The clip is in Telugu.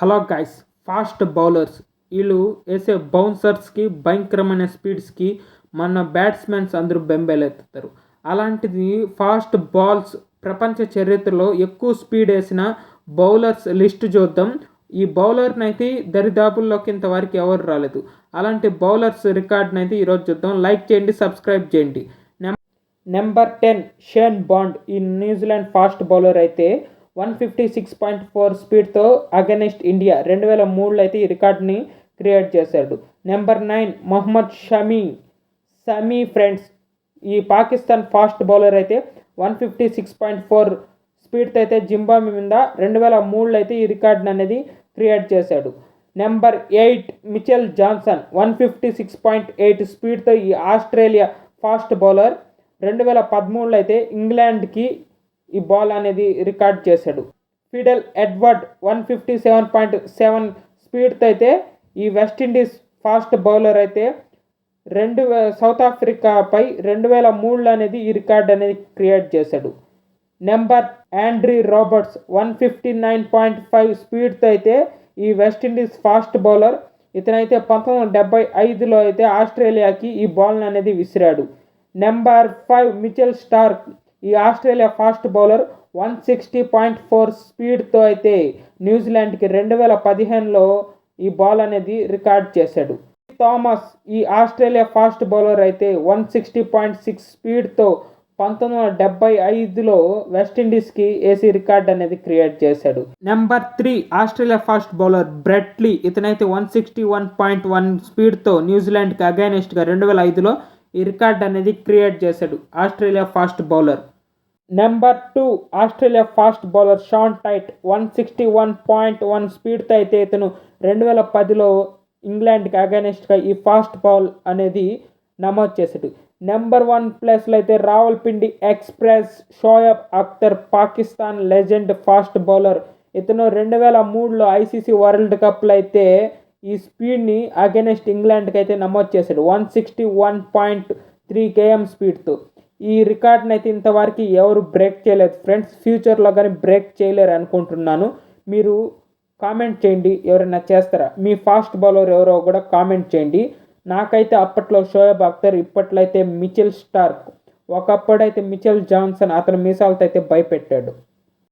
Hello guys fast bowlers. వీళ్ళు వేసే బౌన్సర్స్కి భయంకరమైన స్పీడ్స్కి మన బ్యాట్స్మెన్స్ అందరూ బెంబేలెత్తుతారు. అలాంటిది ఫాస్ట్ బాల్స్ ప్రపంచ చరిత్రలో ఎక్కువ స్పీడ్ వేసిన బౌలర్స్ లిస్ట్ చూద్దాం. ఈ బౌలర్ని అయితే దరిదాపుల్లోకి ఇంతవరకు ఎవరు రాలేదు. అలాంటి బౌలర్స్ రికార్డ్ని అయితే ఈరోజు చూద్దాం. లైక్ చేయండి సబ్స్క్రైబ్ చేయండి. Number ten Shane Bond. ఈ న్యూజిలాండ్ ఫాస్ట్ బౌలర్ అయితే one fifty six point four స్పీడ్తో అగెనిస్ట్ ఇండియా రెండు వేల మూడులో అయితే ఈ రికార్డ్ని క్రియేట్ చేశాడు. Number nine Mohammad Shami. Shami friends ఈ పాకిస్తాన్ ఫాస్ట్ బౌలర్ అయితే one fifty six point four స్పీడ్తో అయితే జింబాబే మీద రెండు వేల మూడులో అయితే ఈ రికార్డ్ని అనేది క్రియేట్ చేశాడు. Number eight Mitchell Johnson one fifty six point eight స్పీడ్తో ఈ ఆస్ట్రేలియా ఫాస్ట్ బౌలర్ రెండు వేల పదమూడులో అయితే ఇంగ్లాండ్కి ఈ బాల్ అనేది రికార్డ్ చేశాడు. Fidel Edward one fifty seven point seven స్పీడ్తో అయితే ఈ వెస్టిండీస్ ఫాస్ట్ బౌలర్ అయితే రెండు సౌత్ ఆఫ్రికాపై రెండు వేల మూడులో అనేది ఈ రికార్డ్ అనేది క్రియేట్ చేశాడు. Number Andre Roberts one fifty nine point five స్పీడ్తో అయితే ఈ వెస్టిండీస్ ఫాస్ట్ బౌలర్. ఇతనైతే పంతొమ్మిది వందల డెబ్బై ఐదులో అయితే ఆస్ట్రేలియాకి ఈ బాల్ని అనేది విసిరాడు. నెంబర్ ఫైవ్ మిచెల్ స్టార్క్ ఈ Australia fast bowler one sixty point four స్పీడ్తో అయితే న్యూజిలాండ్కి రెండు వేల పదిహేనులో ఈ బాల్ అనేది రికార్డ్ చేశాడు. థామస్ ఈ ఆస్ట్రేలియా ఫాస్ట్ బౌలర్ అయితే వన్ సిక్స్టీ పాయింట్ సిక్స్ స్పీడ్తో పంతొమ్మిది వందల డెబ్బై ఐదులో వెస్టిండీస్కి ఏసీ రికార్డ్ అనేది క్రియేట్ చేశాడు. Number three Australia fast bowler Brett Lee ఇతనైతే one sixty one point one స్పీడ్తో న్యూజిలాండ్కి అగైనెస్ట్గా రెండు వేల ఐదులో ఈ రికార్డ్ అనేది క్రియేట్ చేశాడు. Australia fast bowler. Number two Australia fast bowler Shaun Tait one sixty one point one స్పీడ్తో అయితే ఇతను రెండు వేల పదిలో ఇంగ్లాండ్కి అగైనెస్ట్గా ఈ ఫాస్ట్ బౌల్ అనేది నమోదు చేశాడు. నెంబర్ వన్ ప్లేస్లో అయితే Rawalpindi express Shoaib Akhtar Pakistan legend fast bowler. ఇతను రెండు వేల మూడులో ఐసీసీ వరల్డ్ కప్లో అయితే ఈ స్పీడ్ని అగెనెస్ట్ ఇంగ్లాండ్కి అయితే నమోదు చేశాడు. One sixty one point three KM స్పీడ్తో. ఈ రికార్డ్ని అయితే ఇంతవరకు ఎవరు బ్రేక్ చేయలేదు. ఫ్రెండ్స్ ఫ్యూచర్లో కానీ బ్రేక్ చేయలేరు అనుకుంటున్నాను. మీరు కామెంట్ చేయండి. ఎవరైనా చేస్తారా? మీ ఫాస్ట్ బౌలర్ ఎవరో కూడా కామెంట్ చేయండి. నాకైతే అప్పట్లో షోయబ్ అఖ్తర్ ఇప్పట్లో అయితే మిచెల్ స్టార్క్ ఒకప్పుడైతే మిచెల్ జాన్సన్ అతను మీసాలతో అయితే భయపెట్టాడు.